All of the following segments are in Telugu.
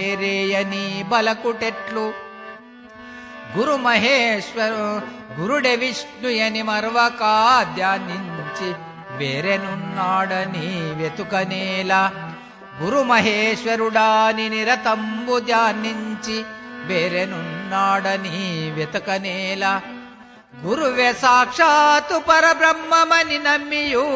రేయని బలకుటెట్లు. గురు మహేశ్వరు గురుడే విష్ణుయని మర్వకా ధ్యానించి వేరెనున్నాడని వెతుకనేలా. గురు మహేశ్వరుడాని నిరతంబు ధ్యానించి వేరెనున్నాడని వెతకనేలా. గురువే సాక్షాత్తు పరబ్రహ్మమని నమ్మియు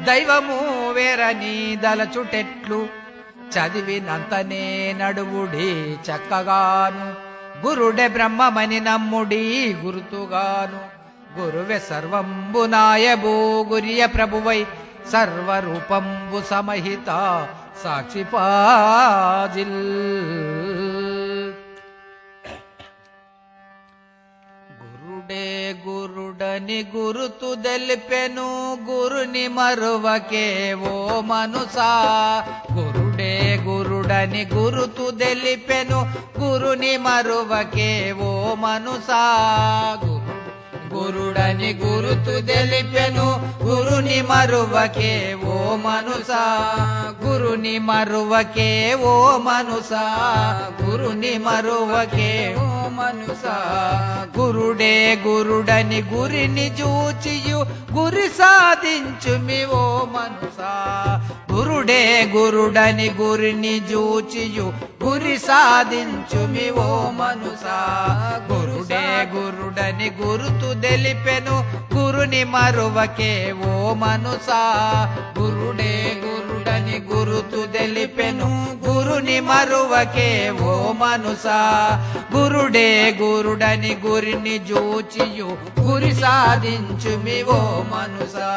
దైవము వేరని దలచుటెట్లు. చదివినంతనే నడువుడి చక్కగాను. గురుడే బ్రహ్మమని నమ్ముడి గురుతుగాను. గురువే సర్వంబు నాయబు గురియ ప్రభువై సర్వరూపంబు సమహిత సాక్షిపాజిల్. గురుడని గురుతు దెలిపెను గురుని మరువకే ఓ మనుసా. గురుడే గురుడని గురుతు దెలిపెను గురుని మరువకే ఓ మనుసా. గురు గురుడని గురుతు తెలిపెను. గురుని మరువకే ఓ మనుసా. గురుని మరువకే ఓ మనుసా. గురుని మరువకే ఓ మనుసా. గురుడే గురుడని గురిని చూచియు గురి సాధించుమి ఓ మనుసా. గురుడే గురుడని గురిని చూచియు గురి సాధించుమి ఓ మనుసా. గురుడే గురుడని గురుతు తెలిపెను గురుని మరువకే ఓ మనుసా. గురుడే గురుడని గురుతు తెలిపెను గురుని మరువకే ఓ మనుసా. గురుడే గురుడని గురిని జూచియు గురి సాధించుమి ఓ మనుసా.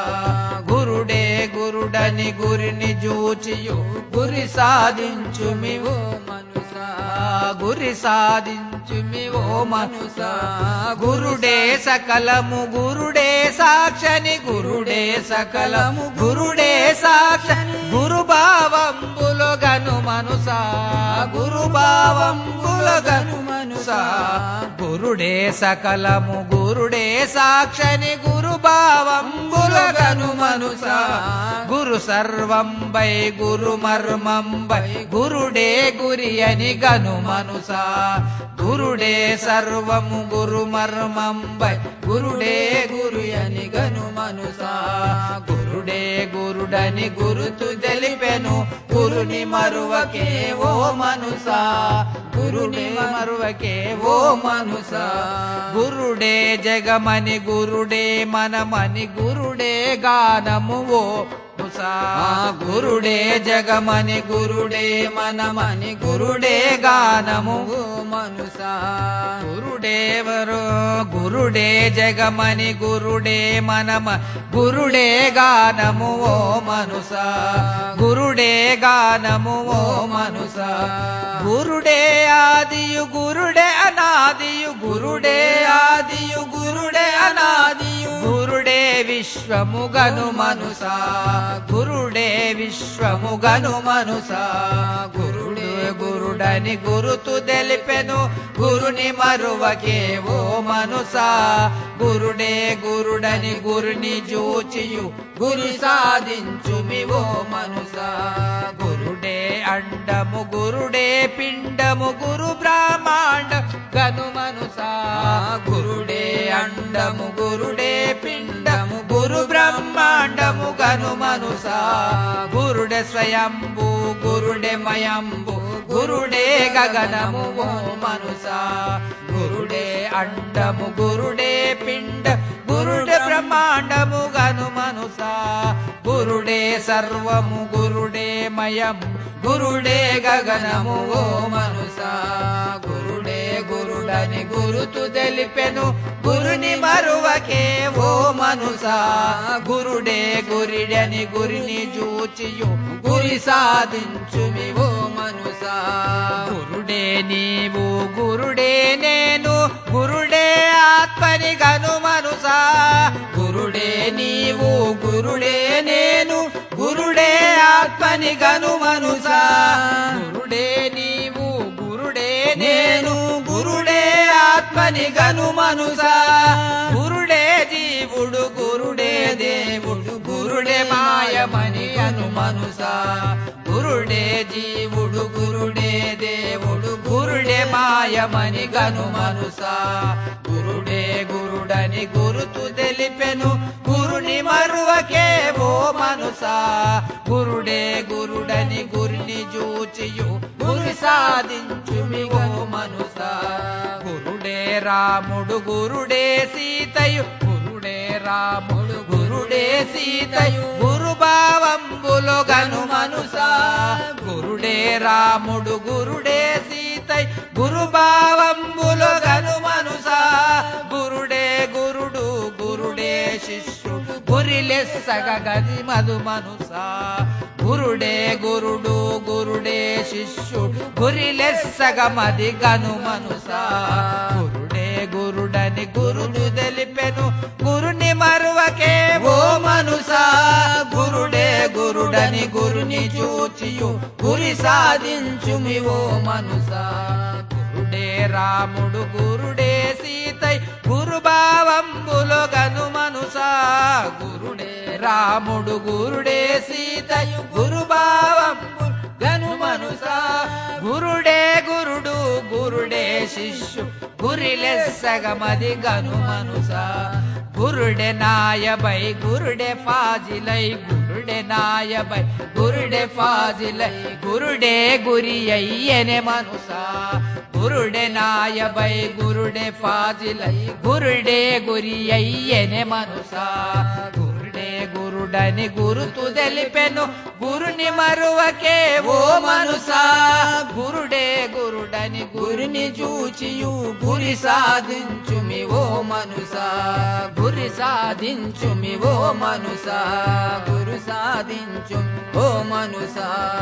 గురుడే గురుడని గురిని జూచియు గురి సాధించుమి ఓ మను గురి సాధించుమి ఓ మనుసా. గురుడే సకలము గురుడే సాక్షని గురుడే సకలము గురుడే సాక్షని. గురు భావంబులో గను మనుసా గురు భావంబులో మనుసా గురుడే సకలము గురుడే సాక్షని గురు భావంబులో గను గురు సర్వం బై గురు మర్మం బై గురుడే గురి అని గను మనుసా. గురుడే సర్వము గురు మర్మం బై గురుడే గురు అని గను మనుసా. గురుడే గురుడని గురుతు తెలిపెను గురుని మరువకే ఓ మనుసా. గురుని మరువకే ఓ మనుసా. గురుడే జగమని గురుడే మనమని గురుడే గానము ఓ गुरुडे जगमनि गुरुडे मन मनि गुरुडे गानो मनुषा गुरुडे वरो गुरुडे जगमनि गुरुडे मन मुरुडे गानमु मनुषा गुरुडे गानमु मनुष गुरुडे आदियु गुरुडे अनादियु गुरुडे విశ్వముగను మనుసా గురుడే విశ్వముగను మనుసా. గురుడే గురుడని గురుతు తెలిపెను గురుని మరువకే ఓ మనుసా. గురుడే గురుడని గురుని జూచియు గురి సాధించుమి ఓ మనుసా. గురుడే అండము గురుడే పిండము గురు బ్రహ్మాండ గను మనుసా. గురుడే అండము गनु ಗುರುಡೆ गुरुडस्वयम्बु ಗುರುಡೆ ಮಯಂಬು ಗುರುಡೆ ಗಗನಮು वो मनुषा गुरुडे अण्डमु गुरुडे पिण्ड गुरुडे ब्रह्माण्डमु गनु मनुषा ಗುರುಡೆ सर्वमु ಗುರುಡೆ मय गुरुडे गगनमु वो मनुषा గురుడని గురుతు తెలిపెను. గురుని మరువకే ఓ మనుసా. గురుడే గురిడని గురిని చూచియు. గురి సాధించువి ఓ మనుసా. గురుడే నీవు గురుడే నేను. గురుడే ఆత్మని గను మనుసా. గురుడే నీవు గురుడే నేను. గురుడే ఆత్మని గను మనుసా. ఆత్మని గను మనుసా. గురుడే జీవుడు గురుడే దేవుడు గురుడే మాయమని అను మనుసా. గురుడే జీవుడు గురుడే దేవుడు న్యాయమని గను మనుసా. గురుడే గురుడని గురుతు తెలిపెను గురుని మరువకే ఓ మనుసా. గురుడే గురుడని గురిని చూచియు గురి సాధించుమి రాముడు గురుడే సీతయు. గురుడే రాముడు గురుడే సీతయు. గురు భావంబులు గను మనుసా. గురుడే రాముడు గురుడే సీతయ్. గురు భావంబులు గను మనుసా. గురుడే గురుడు గురుడే శిష్యుడు గురిలెస్సగ గది మధు మనుసా. గురుడే గురుడు గురుడే శిష్యుడు గురిలెస్సగ మది గను మనుసా. అని గురుడు తెలిపెను. గురుని మరువకే ఓ మనుసా గురుడే గురుడని గురుని చూచియు. గురి సాధించుమి ఓ మనుసా గురుడే రాముడు గురుడే సీతై. గురు భావంబులు గను మనుసా గురుడే రాముడు గురుడే సీతయు గురు భావంబు గను మనుసా గురుడే గురుడు గురుడే శిష్యు. గురిలెస్సగమది గను మనుసా గురుడే నాయబై గురుడే ఫాజిలై గురుడే నాయబై గురుడే ఫాజిలై గురుడే గురి అయ్యనే మనుసా. గురుడే నాయబై గురుడే ఫాజిలై గురుడే గురి అయ్యనే మనుసా. గురుడే గురుడని గురుతు తెలిపెను. గురుని మరువకే ఓ మనుసా. గురుడే గురుడని గురిని చూచియు. గురి సాధించుమి ఓ మనుసా. గురి సాధించుమి ఓ మనుసా. గురు సాధించు ఓ మనుసా.